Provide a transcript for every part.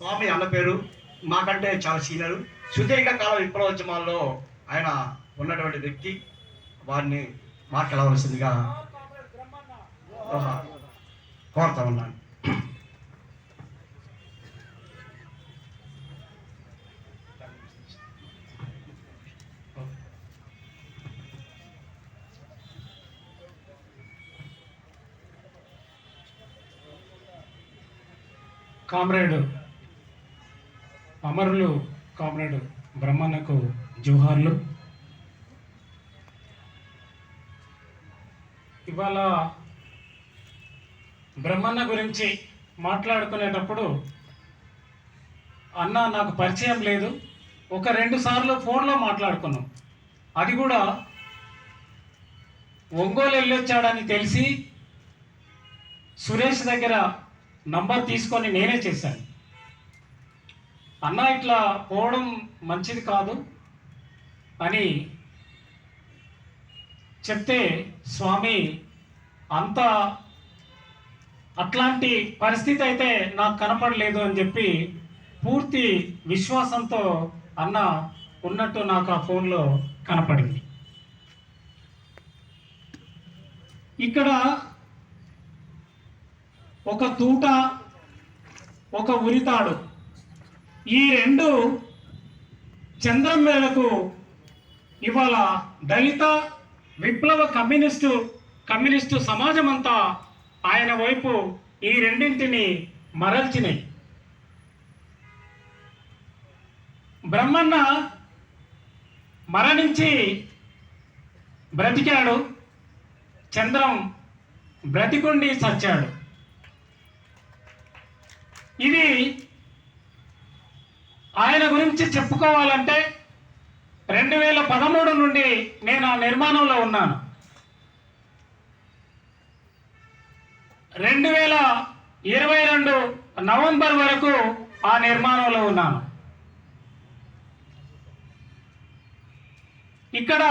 స్వామి అన్న పేరు. మాకంటే చాలా సీనియర్. సుదీర్ఘ కాల విప్లవోద్యమాల్లో ఆయన ఉన్నటువంటి వ్యక్తి. వారిని మాట్లాడవలసిందిగా కోరుతా ఉన్నాను. కామ్రేడ్ అమరులు కామ్రేడ్ బ్రహ్మన్నకు జోహార్లు. ఇవాళ బ్రహ్మన్న గురించి మాట్లాడుకునేటప్పుడు అన్న నాకు పరిచయం లేదు. ఒక రెండు సార్లు ఫోన్లో మాట్లాడుకున్నాం. అది కూడా ఒంగోలు వెళ్ళొచ్చాడని తెలిసి సురేష్ దగ్గర నంబర్ తీసుకొని నేనే చేశాను. అన్న ఇట్లా పోవడం మంచిది కాదు అని చెప్తే స్వామి అంత అట్లాంటి పరిస్థితి అయితే నాకు కనపడలేదు అని చెప్పి పూర్తి విశ్వాసంతో అన్న ఉన్నట్టు నాకు ఆ ఫోన్లో కనపడింది. ఇక్కడ ఒక తూట ఒక ఉరితాడు ఈ రెండు చంద్రం మేరకు ఇవాళ దళిత విప్లవ కమ్యూనిస్టు కమ్యూనిస్టు సమాజం అంతా ఆయన వైపు ఈ రెండింటిని మరల్చినాయి. బ్రహ్మన్న మరణించి బ్రతికాడు చంద్రం బ్రతికుండి చచ్చాడు. ఇది ఆయన గురించి చెప్పుకోవాలంటే రెండు వేల పదమూడు నుండి నేను ఆ నిర్మాణంలో ఉన్నాను. రెండు వేల ఇరవై రెండు నవంబర్ వరకు ఆ నిర్మాణంలో ఉన్నాను. ఇక్కడ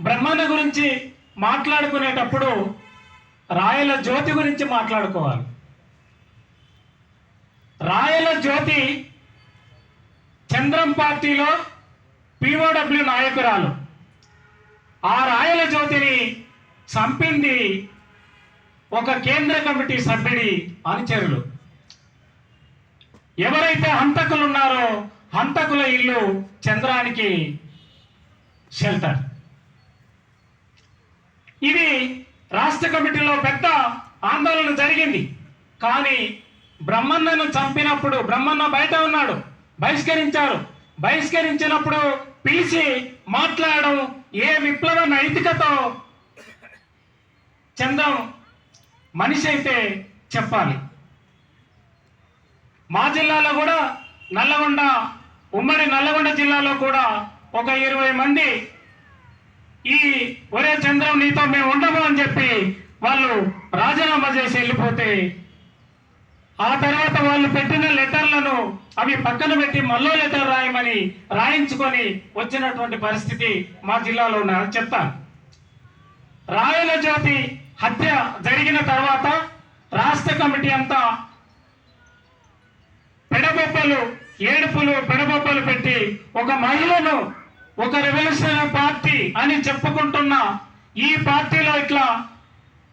బ్రహ్మాండ గురించి మాట్లాడుకునేటప్పుడు రాయల జ్యోతి గురించి మాట్లాడుకోవాలి. రాయల జ్యోతి చంద్రం పార్టీలో పిఓడబ్ల్యూ నాయకురాలు. ఆ రాయల జ్యోతిని చంపింది ఒక కేంద్ర కమిటీ సభ్యుడి అనుచరులు. ఎవరైతే హంతకులు ఉన్నారో హంతకుల ఇల్లు చంద్రానికి షెల్టర్. ఇది రాష్ట్ర కమిటీలో పెద్ద ఆందోళన జరిగింది. కానీ బ్రహ్మన్నను చంపినప్పుడు బ్రహ్మన్న బయట ఉన్నాడు బహిష్కరించారు. బహిష్కరించినప్పుడు పిలిచి మాట్లాడడం ఏ విప్లవ నైతికతో చంద్రం మనిషి అయితే చెప్పాలి. మా జిల్లాలో కూడా నల్లగొండ ఉమ్మడి నల్లగొండ జిల్లాలో కూడా ఒక ఇరవై మంది ఈ ఒరే చంద్రం నీతో మేము ఉండము అని చెప్పి వాళ్ళు రాజీనామా చేసి వెళ్ళిపోతే ఆ తర్వాత వాళ్ళు పెట్టిన లెటర్లను అవి పక్కన పెట్టి మళ్ళో లెటర్ రాయమని రాయించుకొని వచ్చినటువంటి పరిస్థితి మా జిల్లాలో ఉన్నది. చెప్తాను రాయల జాతి హత్య జరిగిన తర్వాత రాష్ట్ర కమిటీ అంతా పెడబొబ్బలు ఏడుపులు పెడబొబ్బలు పెట్టి ఒక మహిళను ఒక రెవల్యూషనరీ పార్టీ అని చెప్పుకుంటున్న ఈ పార్టీలో ఇట్లా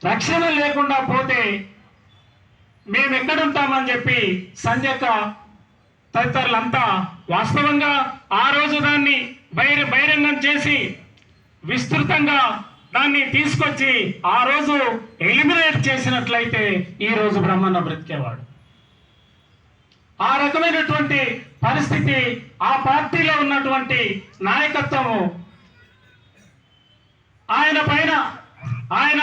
రక్షణ లేకుండా పోతే మేము ఎక్కడుంటామని చెప్పి సంజక తదితరులంతా వాస్తవంగా ఆ రోజు దాన్ని బహిర బహిరంగం చేసి విస్తృతంగా దాన్ని తీసుకొచ్చి ఆ రోజు ఎలిమినేట్ చేసినట్లయితే ఈ రోజు బ్రహ్మన్న బ్రతికేవాడు. ఆ రకమైనటువంటి పరిస్థితి ఆ పార్టీలో ఉన్నటువంటి నాయకత్వము ఆయన పైన ఆయన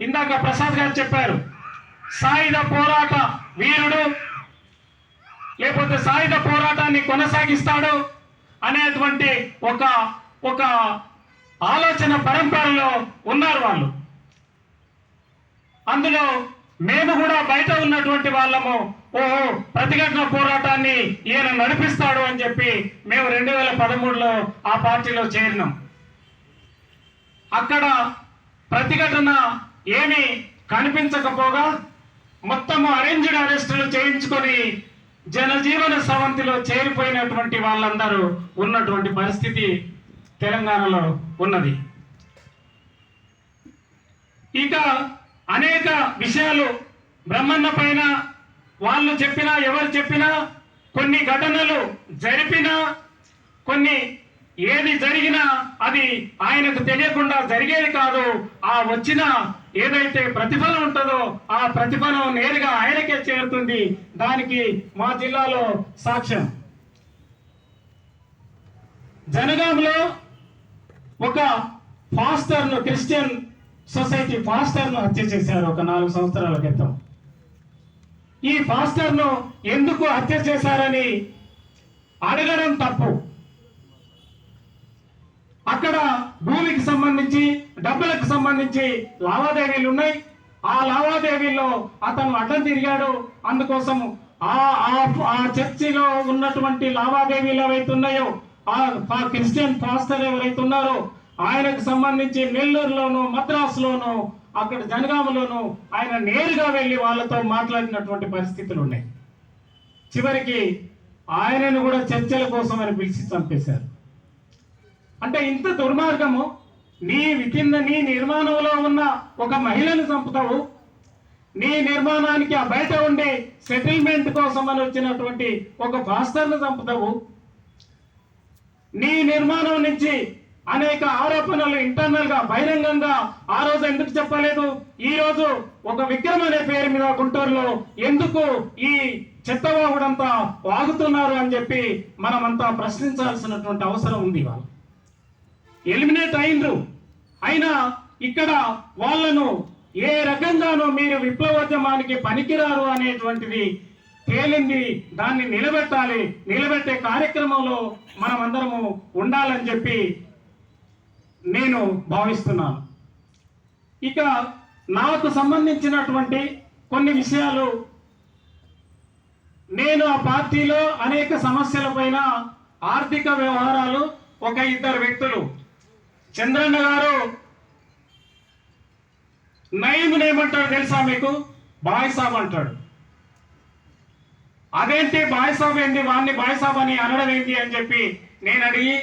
ఇందాక ప్రసాద్ గారు చెప్పారు సాయుధ పోరాట వీరుడు లేకపోతే సాయుధ పోరాటాన్ని కొనసాగిస్తాడు అనేటువంటి ఒక ఒక ఆలోచన పరంపరలో ఉన్నారు వాళ్ళు. అందులో మేము కూడా బయట ఉన్నటువంటి వాళ్ళము ఓహో ప్రతిఘటన పోరాటాన్ని ఈయన నడిపిస్తాడు అని చెప్పి మేము రెండు వేల పదమూడులో ఆ పార్టీలో చేరినాం. అక్కడ ప్రతిఘటన ఏమి కనిపించకపోగా మొత్తము అరేంజ్డ్ అరెస్టులు చేయించుకొని జనజీవన సవంతిలో చేరిపోయినటువంటి వాళ్ళందరూ ఉన్నటువంటి పరిస్థితి తెలంగాణలో ఉన్నది. ఇక అనేక విషయాలు బ్రహ్మన్న పైన వాళ్ళు చెప్పినా ఎవరు చెప్పినా కొన్ని ఘటనలు జరిపినా కొన్ని ఏది జరిగినా అది ఆయనకు తెలియకుండా జరిగేది కాదు. ఆ వచ్చిన ఏదైతే ప్రతిఫలం ఉంటుందో ఆ ప్రతిఫలం నేరుగా ఆయనకే చేరుతుంది. దానికి మా జిల్లాలో సాక్ష్యం. జనగాంలో ఒక ఫాస్టర్ను క్రిస్టియన్ సొసైటీ ఫాస్టర్ను హత్య చేశారు ఒక నాలుగు సంవత్సరాల క్రితం. ఈ ఫాస్టర్ను ఎందుకు హత్య చేశారని అడగడం తప్పు. అక్కడ భూమికి సంబంధించి డబ్బులకు సంబంధించి లావాదేవీలు ఉన్నాయి. ఆ లావాదేవీల్లో అతను అడ్డం తిరిగాడు. అందుకోసం ఆ ఆ- చర్చిలో ఉన్నటువంటి లావాదేవీలు ఏవైతే ఉన్నాయో ఆ ఆ క్రిస్టియన్ పాస్టర్ ఎవరైతే ఉన్నారో ఆయనకు సంబంధించి నెల్లూరులోను మద్రాసులోను అక్కడ జనగామలోను ఆయన నేరుగా వెళ్ళి వాళ్ళతో మాట్లాడినటువంటి పరిస్థితులు ఉన్నాయి. చివరికి ఆయనను కూడా చర్చల కోసం అని పిలిచి చంపేశారు. అంటే ఇంత దుర్మార్గము నీ కింద నీ నిర్మాణంలో ఉన్న ఒక మహిళను చంపుతావు. నీ నిర్మాణానికి ఆ బయట ఉండి సెటిల్మెంట్ కోసం అని వచ్చినటువంటి ఒక భాస్కర్ను చంపుతావు. నీ నిర్మాణం నుంచి అనేక ఆరోపణలు ఇంటర్నల్గా బహిరంగంగా ఆ రోజు ఎందుకు చెప్పలేదు? ఈ రోజు ఒక విక్రమ్ అనే పేరు మీద గుంటూరులో ఎందుకు ఈ చెత్తవాగుడంతా వాగుతున్నారు అని చెప్పి మనమంతా ప్రశ్నించాల్సినటువంటి అవసరం ఉంది వాళ్ళు ఎలిమినేట్ అయినరు. అయినా ఇక్కడ వాళ్ళను ఏ రకంగానూ మీరు విప్లవోద్యమానికి పనికిరారు అనేటువంటిది తేలింది. దాన్ని నిలబెట్టాలి. నిలబెట్టే కార్యక్రమంలో మనమందరము ఉండాలని చెప్పి నేను భావిస్తున్నాను. ఇక నాకు సంబంధించినటువంటి కొన్ని విషయాలు నేను ఆ పార్టీలో అనేక సమస్యలపైన ఆర్థిక వ్యవహారాలు ఒక ఇద్దరు వ్యక్తులు చంద్రన్న గారు నయముని ఏమంటాడు తెలుసా మీకు? బాయ్సాబ్ అంటాడు. అదేంటి బాయ్సాబ్ ఏంటి వాడిని బాయ్సాబ్ అని అనడం ఏంటి అని చెప్పి నేను అడిగి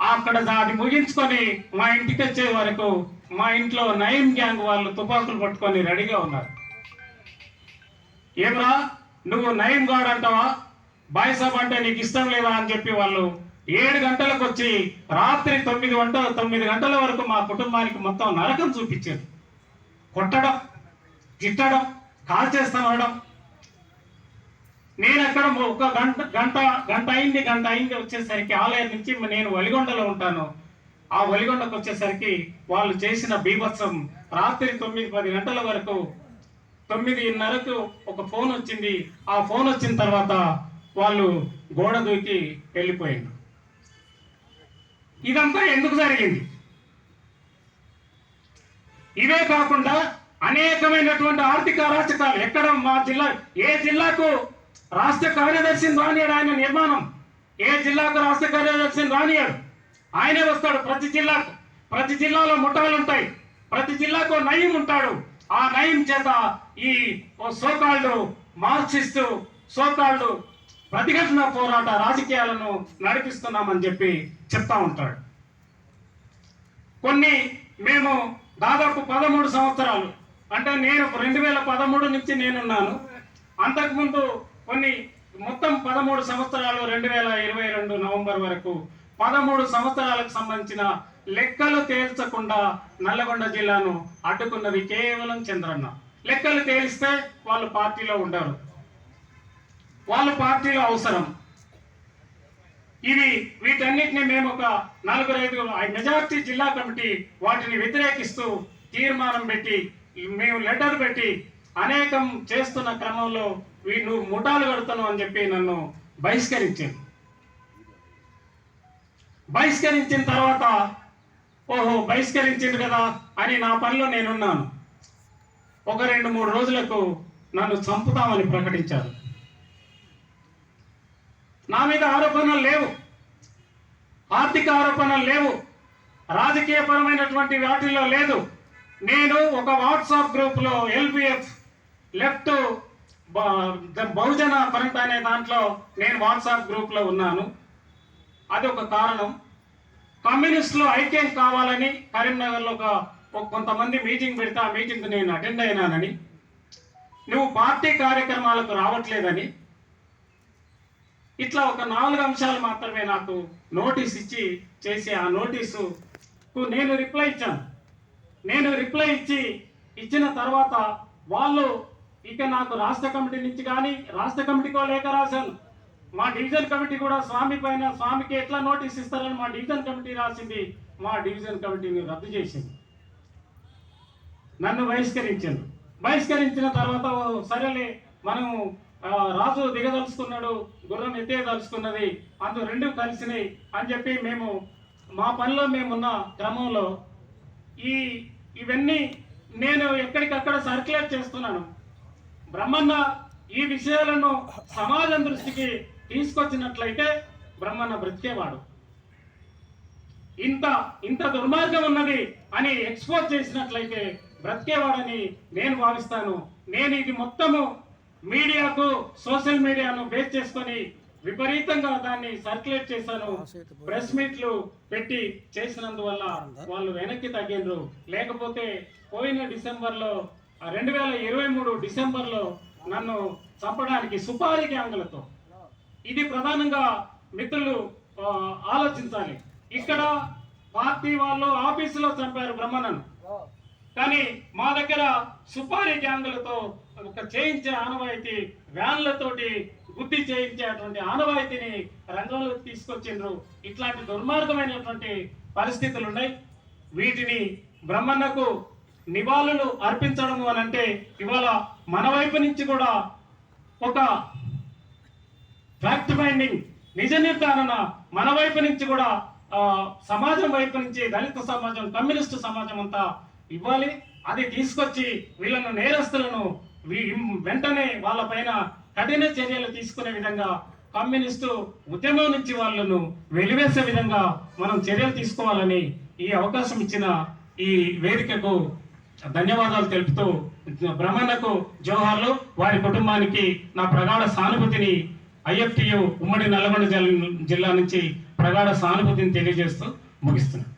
అక్కడ దాన్ని ముగించుకొని మా ఇంటికి వచ్చే వరకు మా ఇంట్లో నయం గ్యాంగ్ వాళ్ళు తుపాకులు పట్టుకొని రెడీగా ఉన్నారు. ఏమరా? నువ్వు నయం గాడు అంటావా బాయ్సాబ్ అంటే నీకు ఇష్టం లేదా అని చెప్పి వాళ్ళు ఏడు గంటలకు వచ్చి రాత్రి తొమ్మిది గంటల తొమ్మిది గంటల వరకు మా కుటుంబానికి మొత్తం నరకం చూపించారు కొట్టడం తిట్టడం కాల్ చేస్తామనడం నేను అక్కడ ఒక గంట గంట గంట అయింది గంట అయింది వచ్చేసరికి ఆలయం నుంచి నేను వలిగొండలో ఉంటాను. ఆ వలిగొండకు వచ్చేసరికి వాళ్ళు చేసిన బీభత్సం రాత్రి తొమ్మిది పది గంటల వరకు తొమ్మిదిన్నరకు ఒక ఫోన్ వచ్చింది. ఆ ఫోన్ వచ్చిన తర్వాత వాళ్ళు గోడ దూకి వెళ్ళిపోయాడు ఇదంతా ఎందుకు జరిగింది? ఇవే కాకుండా అనేకమైనటువంటి ఆర్థిక అరాచకాలు ఎక్కడ మా జిల్లా ఏ జిల్లాకు రాష్ట్ర కార్యదర్శిని రానియాడు ఆయన నిర్మాణం? ఏ జిల్లాకు రాష్ట్ర కార్యదర్శిని రానియాడు? ఆయనే వస్తాడు ప్రతి జిల్లాకు. ప్రతి జిల్లాలో ముఠాలు ఉంటాయి. ప్రతి జిల్లాకు నయం ఉంటాడు. ఆ నయం చేత ఈ సోకాళ్ళు మార్క్సిస్టు సోకాళ్ళు ప్రతిఘటన పోరాట రాజకీయాలను నడిపిస్తున్నామని చెప్పి చెప్తా ఉంటాడు. కొన్ని మేము దాదాపు పదమూడు సంవత్సరాలు అంటే నేను రెండు వేల పదమూడు నుంచి నేనున్నాను. అంతకుముందు కొన్ని మొత్తం పదమూడు సంవత్సరాలు రెండు వేల ఇరవై రెండు నవంబర్ వరకు పదమూడు సంవత్సరాలకు సంబంధించిన లెక్కలు తేల్చకుండా నల్లగొండ జిల్లాను అడ్డుకున్నది కేవలం చంద్రన్న. లెక్కలు తేలిస్తే వాళ్ళు పార్టీలో ఉండరు. వాళ్ళు పార్టీలో అవసరం. ఇవి వీటన్నిటిని మేము ఒక నలుగురు ఐదుగురు మెజార్టీ జిల్లా కమిటీ వాటిని వ్యతిరేకిస్తూ తీర్మానం పెట్టి మేము లెటర్ పెట్టి అనేకం చేస్తున్న క్రమంలో వీ నువ్వు ముఠాలు కడుతున్నావు అని చెప్పి నన్ను బహిష్కరించింది బహిష్కరించిన తర్వాత ఓహో బహిష్కరించింది కదా అని నా పనిలో నేనున్నాను. ఒక రెండు మూడు రోజులకు నన్ను చంపుతామని ప్రకటించారు. నా మీద ఆరోపణలు లేవు. ఆర్థిక ఆరోపణలు లేవు. రాజకీయపరమైనటువంటి వాటిల్లో లేదు. నేను ఒక వాట్సాప్ గ్రూప్లో ఎల్పిఎఫ్ లెఫ్ట్ బ- ద- బహుజన ఫ్రంట్ అనే దాంట్లో నేను వాట్సాప్ గ్రూప్లో ఉన్నాను. అది ఒక కారణం. కమ్యూనిస్టులు ఐక్యం కావాలని కరీంనగర్లో ఒక ఒక కొంతమంది మీటింగ్ పెడితే ఆ మీటింగ్ నేను అటెండ్ అయినానని. నువ్వు పార్టీ కార్యక్రమాలకు రావట్లేదని. ఇట్లా ఒక నాలుగు అంశాలు మాత్రమే నాకు నోటీస్ ఇచ్చి చేసి ఆ నోటీసు నేను రిప్లై ఇచ్చాను. నేను రిప్లై ఇచ్చి ఇచ్చిన తర్వాత వాళ్ళు ఇక నాకు రాష్ట్ర కమిటీ నుంచి కానీ రాష్ట్ర కమిటీకో లేఖ రాశాను మా డివిజన్ కమిటీ కూడా స్వామి పైన స్వామికి ఎట్లా నోటీస్ ఇస్తారని మా డివిజన్ కమిటీ రాసింది మా డివిజన్ కమిటీని రద్దు చేసింది. నన్ను బహిష్కరించాను బహిష్కరించిన తర్వాత సరేలే మనం రాజు దిగదలుచుకున్నాడు గుర్రం ఎత్తేదలుచుకున్నది అందు రెండు కలిసినాయి అని చెప్పి మేము మా పనిలో మేమున్న క్రమంలో ఈ ఇవన్నీ నేను ఎక్కడికక్కడ సర్క్యులేట్ చేస్తున్నాను. బ్రహ్మన్న ఈ విషయాలను సమాజం దృష్టికి తీసుకొచ్చినట్లయితే బ్రహ్మన్న బ్రతికేవాడు. ఇంత ఇంత దుర్మార్గం ఉన్నది అని ఎక్స్పోజ్ చేసినట్లయితే బ్రతికేవాడని నేను భావిస్తాను. నేను ఇది మొత్తము మీడియాకు సోషల్ మీడియాను బేస్ చేసుకొని విపరీతంగా దాన్ని సర్క్యులేట్ చేశాను. ప్రెస్ మీట్లు పెట్టి చేసినందువల్ల వాళ్ళు వెనక్కి తగ్గిండ్రు. లేకపోతే పోయిన డిసెంబర్లో రెండు వేల ఇరవై మూడు డిసెంబర్లో నన్ను చంపడానికి సుపారీ గ్యాంగులతో. ఇది ప్రధానంగా మిత్రులు ఆలోచించాలి. ఇక్కడ పార్టీ వాళ్ళు ఆఫీసులో చంపారు బ్రహ్మణను కానీ మా దగ్గర సుపారీ గ్యాంగులతో ఒక చేయించే ఆనవాయితీ వ్యాన్లతోటి బుద్ధి చేయించేటువంటి ఆనవాయితీని రంగంలోకి తీసుకొచ్చిండ్రు. ఇట్లాంటి దుర్మార్గమైనటువంటి పరిస్థితులు ఉన్నాయి వీటిని బ్రహ్మన్నకు నివాళులు అర్పించడము అని అంటే ఇవాళ మన వైపు నుంచి కూడా ఒక ఫ్యాక్ట్ ఫైండింగ్ నిజ నిర్ధారణ మన వైపు నుంచి కూడా సమాజం వైపు నుంచి దళిత సమాజం కమ్యూనిస్టు సమాజం అంతా ఇవ్వాలి. అది తీసుకొచ్చి వీళ్ళను నేరస్తులను వెంటనే వాళ్ళపైన కఠిన చర్యలు తీసుకునే విధంగా కమ్యూనిస్టు ఉద్యమం నుంచి వాళ్ళను వెలివేసే విధంగా మనం చర్యలు తీసుకోవాలని ఈ అవకాశం ఇచ్చిన ఈ వేదికకు ధన్యవాదాలు తెలుపుతూ బ్రహ్మన్నకు జోహార్లు వారి కుటుంబానికి నా ప్రగాఢ సానుభూతిని ఐఎఫ్టియు ఉమ్మడి నల్లగొండ జిల్లా నుంచి ప్రగాఢ సానుభూతిని తెలియజేస్తూ ముగిస్తున్నాను.